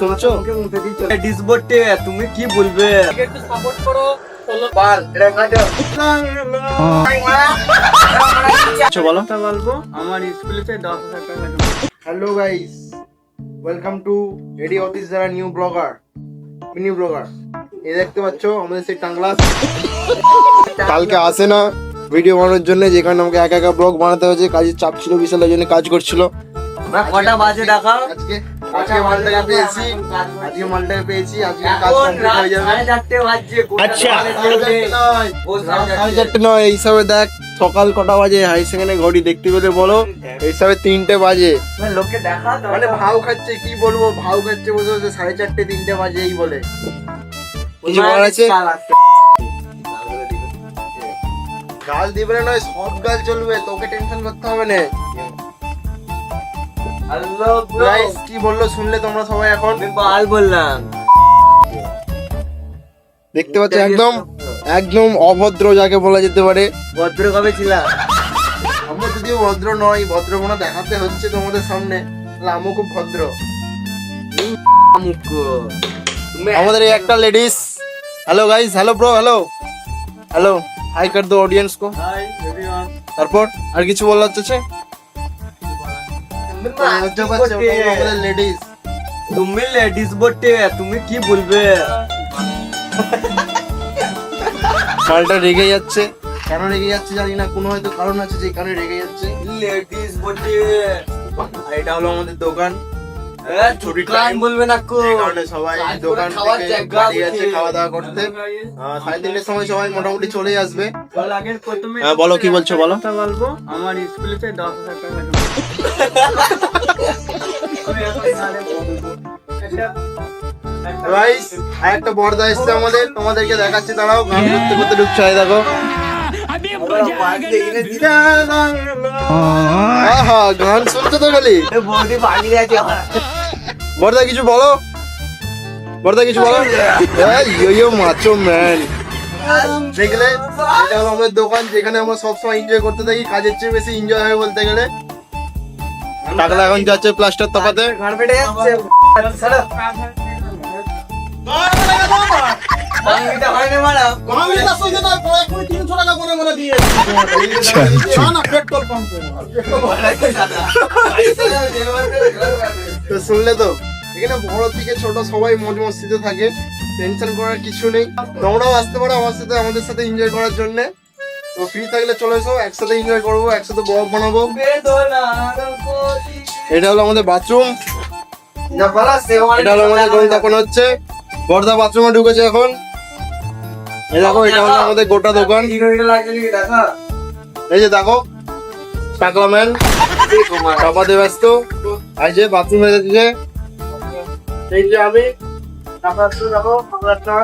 শুনছো? ডিসবোর্ডে তুমি কি বলবে? একটু সাপোর্ট করো আচ্ছা বলো। বলব আমার স্কুলেতে দশ হাজার টাকা hello guys welcome to ready office যারা নিউ ব্লগার মিনি ব্লগার এই দেখতে পাচ্ছ আমাদের সেই টাংলা কালকে আসে না ভিডিও বানানোর জন্য যেখানে আমাকে একা একা ব্লগ বানাতে হয়েছে। কাজের চাপ ছিল বিশাল ওই জন্য কাজ করছিল। কটা বাজে দেখাও আজকে আজকে মালটাকে পেয়েছি। আজকে মালটাকে পেয়েছি আজকে কাজ কমপ্লিট হয়ে যাবে। আচ্ছা। সাড়ে চারটে। নয়। এই হিসাবে দেখ সকাল কটা বাজে হাই সেকেন্ডে ঘড়ি দেখতে পেলে বলো এই হিসাবে তিনটে বাজে। মানে লোককে দেখা মানে ভাও খাচ্ছে কি বলব ভাও খাচ্ছে বসে বসে সাড়ে চারটে তিনটে বাজে এই বলে। কিছু বলার আছে? গাল দিবে না নয় সব গাল চলবে তোকে টেনশন করতে হবে না। হ্যালো গাইস কি বলল শুনলে তোমরা সবাই এখন? বাল বললাম। দেখতে পাচ্ছ একদম একদম অভদ্র যাকে বলা যেতে পারে। ভদ্র কবে ছিলাম আমরা যদিও ভদ্র নয় ভদ্রমনা দেখাতে হচ্ছে তোমাদের সামনে। আমিও খুব ভদ্র। আমাদের এই একটা ladies hello guys hello bro hello hello hi কর দো অডিয়েন্স কো হাই এভরিওয়ান তারপর আর কিছু বলার আছে আমাদের লেডিস তুমি লেডিস বটে তুমি কি বলবে? শালটা রেগে যাচ্ছে। কেন রেগে যাচ্ছে জানি না কোনো হয়তো কারণ আছে যে কারণে রেগে যাচ্ছে। লেডিস বটে। এটা হলো আমাদের দোকান। বলবে না কারণে সবাই দোকান থেকে বাড়ি আছে। খাওয়া দাওয়া করতে। সাড়ে তিনটের সময় সবাই মোটামুটি চলে আসবে। বল আগে প্রথমে হ্যাঁ, বলো, কি বলছো, বলো। বলব আমার স্কুলেতে দশ হাজার টাকা। দেবো আমি এখন সাড়ে বলব। এটা- গাইস একটা বর্দা এসছে আমাদের তোমাদেরকে দেখাচ্ছি দাঁড়াও গান করতে করতে ঢুকছে দেখো। আহা গান শুনছো তো খালি? বৌদি বাড়ি আছে বর্দা কিছু বলো? বর্দা কিছু বলো? Yo yo macho man. দেখলে এটা হলো আমাদের দোকান যেখানে আমরা সবসময় এনজয় করতে থাকি কাজের চেয়ে বেশি এনজয় হয় বলতে গেলে। টাকলা এখন যাচ্ছে প্লাস্টার তপাতে। ঘর পেটে তো শুনলে তো? এখানে বড় থেকে ছোট সবাই মজ মস্তিতে থাকে টেনশন করার কিছু নেই। তোমরাও আসতে পারো আমার সাথে আমাদের সাথে এনজয় করার জন্য। তো ফ্রি থাকলে চলে এসো একসাথে এনজয় করব একসাথে ব্লগ বানাবো। এটা হলো আমাদের বাথরুম এটা হলো আমাদের গোল তখন হচ্ছে। বর্দা বাথরুমে ঢুকেছে এখন। এই দেখো এটা হলো আমাদের গোটা দোকান। এই যে দেখো টাকলা ম্যান চাপাতে ব্যস্ত। এই যে বাথরুমে যাচ্ছে এই যে আমি একটা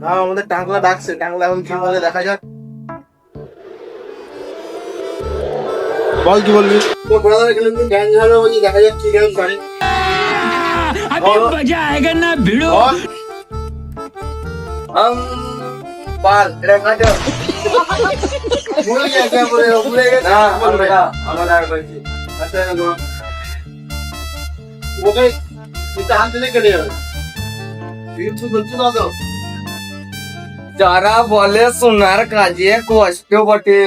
না আমাদের টাংলা ডাকছে। টাংলা এখন কি বলে দেখা যাক। বল কি বলবি? তোর ব্রাদার এখানে তুমি জ্ঞান ঝাড়া বলছি দেখা যাক কি কাটো যারা বলে সোনার কাজে কষ্ট বটে।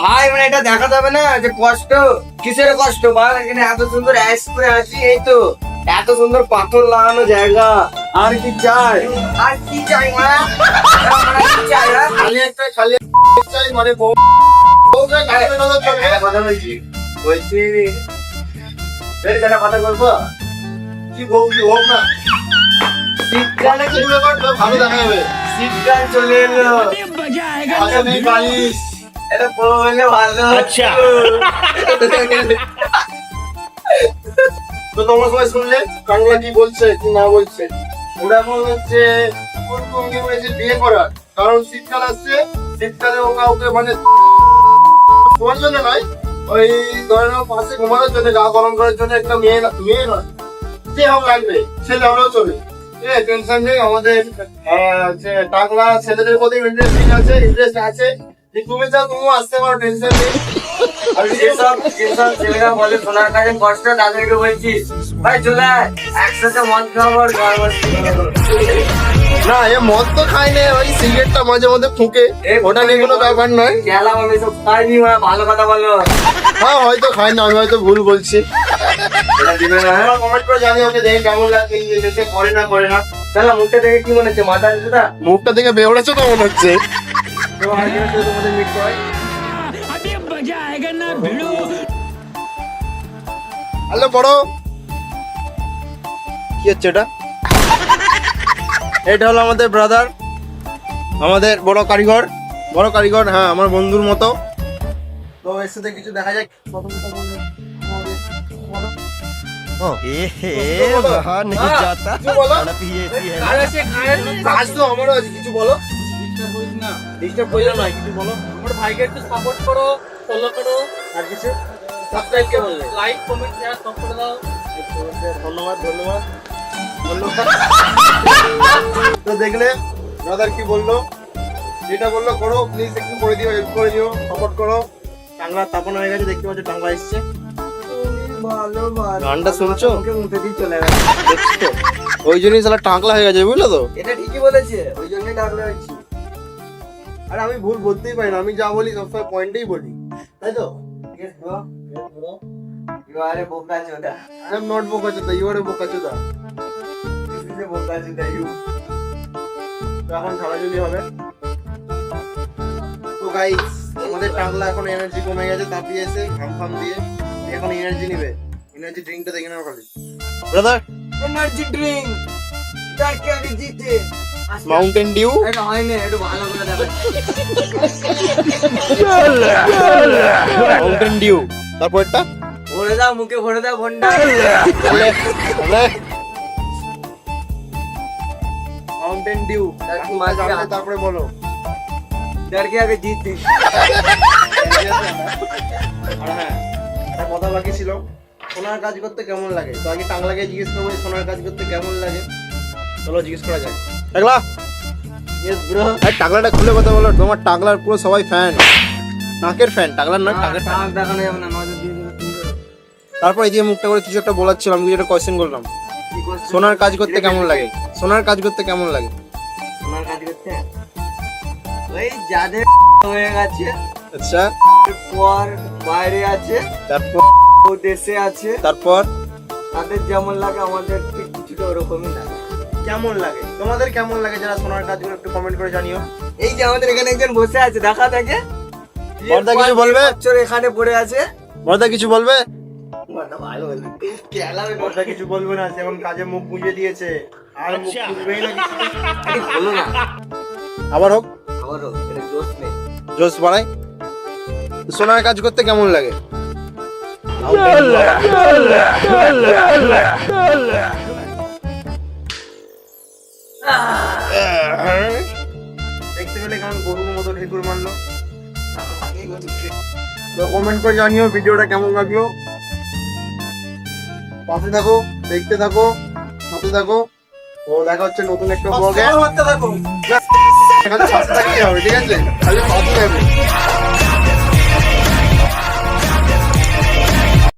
ভাই মানে এটা দেখা যাবে না যে কষ্ট। কিসের কষ্ট? ভাই, এখানে এত সুন্দর অ্যাশ করে আছি, এই তো। এত সুন্দর পাথর লাগানো জায়গা। আর কি চাই? আর কি চাই মা? আর কি চাই খালি একটা খালি চাই মানে বউ একটা কথা বলছি। বলছি। বেশ একটা কথা বলব? কি বউ কি হোক না? শীতকালে কি ভালো দেখা যাবে। শীতকাল চলে এলো। আচ্ছা বালিশ। এটা ভালো। আচ্ছা। তো তোমরা সবাই শুনলে বাংলা কি বলছে কি না বলছে? ওরা মনে হচ্ছে কোন ভঙ্গি হয়েছে, বিয়ে করার। কারণ শীতকাল আসছে, শীতকালে ও কাউকে মানে তোমার জন্য নয়, ওই ধরে নাও পাশে ঘুমানোর জন্য, গা গরম করার জন্য একটা মেয়ে মেয়ে নয়। যে হোক লাগবে ছেলে হলেও চলে। টেনশন নেই, আমাদের টাকলা ছেলেদের প্রতি ইন্টারেস্টিং আছে ইন্টারেস্ট আছে। তুমি চাও তুমিও আসতে পারো টেনশন নেই। আমি যেসব যেসব ছেলেরা বলে সোনার কাজে কষ্ট তাদেরকে বলছি ভাই চলে একসাথে মদ খাব আর। না এ মদ তো খাই না ওই সিগারেটটা মাঝে মধ্যে ফুঁকে। ওটা নিয়ে কোনো ব্যাপার নয়। গেলাম আমি সব খাইনি ভালো কথা বলো। হ্যাঁ হয়তো খাই না আমি হয়তো ভুল বলছি। হ্যাঁ? কমেন্ট করে জানি ওকে দেখে কেমন লাগে করে না করে না। মুখটা দেখে কি মনে হচ্ছে মাথা মুখটা দেখে বেউড়েছো তো মনে হচ্ছে। তোমাদের মিট হ্যালো বড় কি হচ্ছে এটা? এটা হলো আমাদের ব্রাদার আমাদের বড় কারিগর। বড় কারিগর হ্যাঁ আমার বন্ধুর মতো। তো এর কিছু দেখা যায় হ্যাঁ, আমারও কিছু বলো। না। কিছু বলো। আমার ভাইকে একটু সাপোর্ট করো। ফলো করো। আর কিছু? সাবস্ক্রাইব কে বললে লাইক কমেন্ট শেয়ার সব করে দাও। ধন্যবাদ ধন্যবাদ। তো দেখলে ব্রাদার কি বলল? যেটা বলল করো প্লিজ একটু করে দিও হেল্প করে দিও সাপোর্ট করো। টাংলা তাপানো হয়ে গেছে দেখতে পাচ্ছ টাংলা এসছে। গানটা শুনছো? মুখে দিয়ে চলে গেছে। ওই জন্যই সালা টাকলা হয়ে গেছে বুঝলো তো? এটা ঠিকই বলেছে ওই জন্যই ডাকলে হয়েছি। আর আমি ভুল বলতেই পারি না আমি যা বলি সবসময় পয়েন্টেই বলি। তাই তো. I am not you are a এখন হবে। তো গাইস আমাদের টাংলা এখন এনার্জি কমে গেছে তাপিয়ে এসে ঘাম ফাম দিয়ে এখন এনার্জি নিবে। এনার্জি ড্রিঙ্কটা দেখে নাও খালি। Brother Energy drink. ডাকে আগে জিতে? মাউন্টেন ডিউ মাউন্টেন ডিউ তারপরটা ভরে দাও মুখে ভরে দাও ভন্ডা মাউন্টেন ডিউ? তারপরে বলো। ডাকে আগে জিতে আর হ্যাঁ একটা কথা বাকি ছিল। সোনার কাজ করতে কেমন লাগে? তো আগে টাংলাকে জিজ্ঞেস করব সোনার কাজ করতে কেমন লাগে? চলো জিজ্ঞেস করা যাক। টাকলা ইয়েস ব্রো আর টাকলাটা খুলে কথা বলো তোমার টাকলার পুরো সবাই ফ্যান নাকের ফ্যান টাকলার না? টাকের টাক দেখানো যাবে না নজর দিয়ে তারপর এদিকে মুখটা করে কিছু একটা বলার ছিল আমি কিছু একটা কোয়েশ্চেন করলাম সোনার কাজ করতে কেমন লাগে? সোনার কাজ করতে কেমন লাগে? সোনার কাজ করতে? ওই যাদের হয়ে গেছে আচ্ছা। পর বাইরে আছে তারপর? দেশে আছে তারপর? তাদের যেমন লাগে আমাদের ঠিক কিছুটা ওরকমই লাগে। কেমন লাগে? তোমাদের কেমন লাগে যারা সোনার কাজগুলো একটু কমেন্ট করে জানিও। এই যে আমাদের এখানে একজন বসে আছে দেখা থাকে বর্দা কিছু বলবে? বছর এখানে পড়ে আছে। বর্দা কিছু বলবে? বর্দা কিছু বলবে না সে এখন কাজে মুখ বুঝে দিয়েছে। আর মুখ খুলবেই না কিছু। না। আবার হোক। আমারও এটা জোশ নেই। জোস বাড়াই সোনার কাজ করতে কেমন লাগে? দেখতে পেলে কেমন গরুর মতো ঢেকুর মারলো। কমেন্ট করে জানিও ভিডিওটা কেমন লাগল। পাশে থাকো দেখতে থাকো সাথে থাকো। ও দেখা হচ্ছে নতুন একটা ব্লগে থাকতে হবে ঠিক আছে? খালি পাশে থাকবে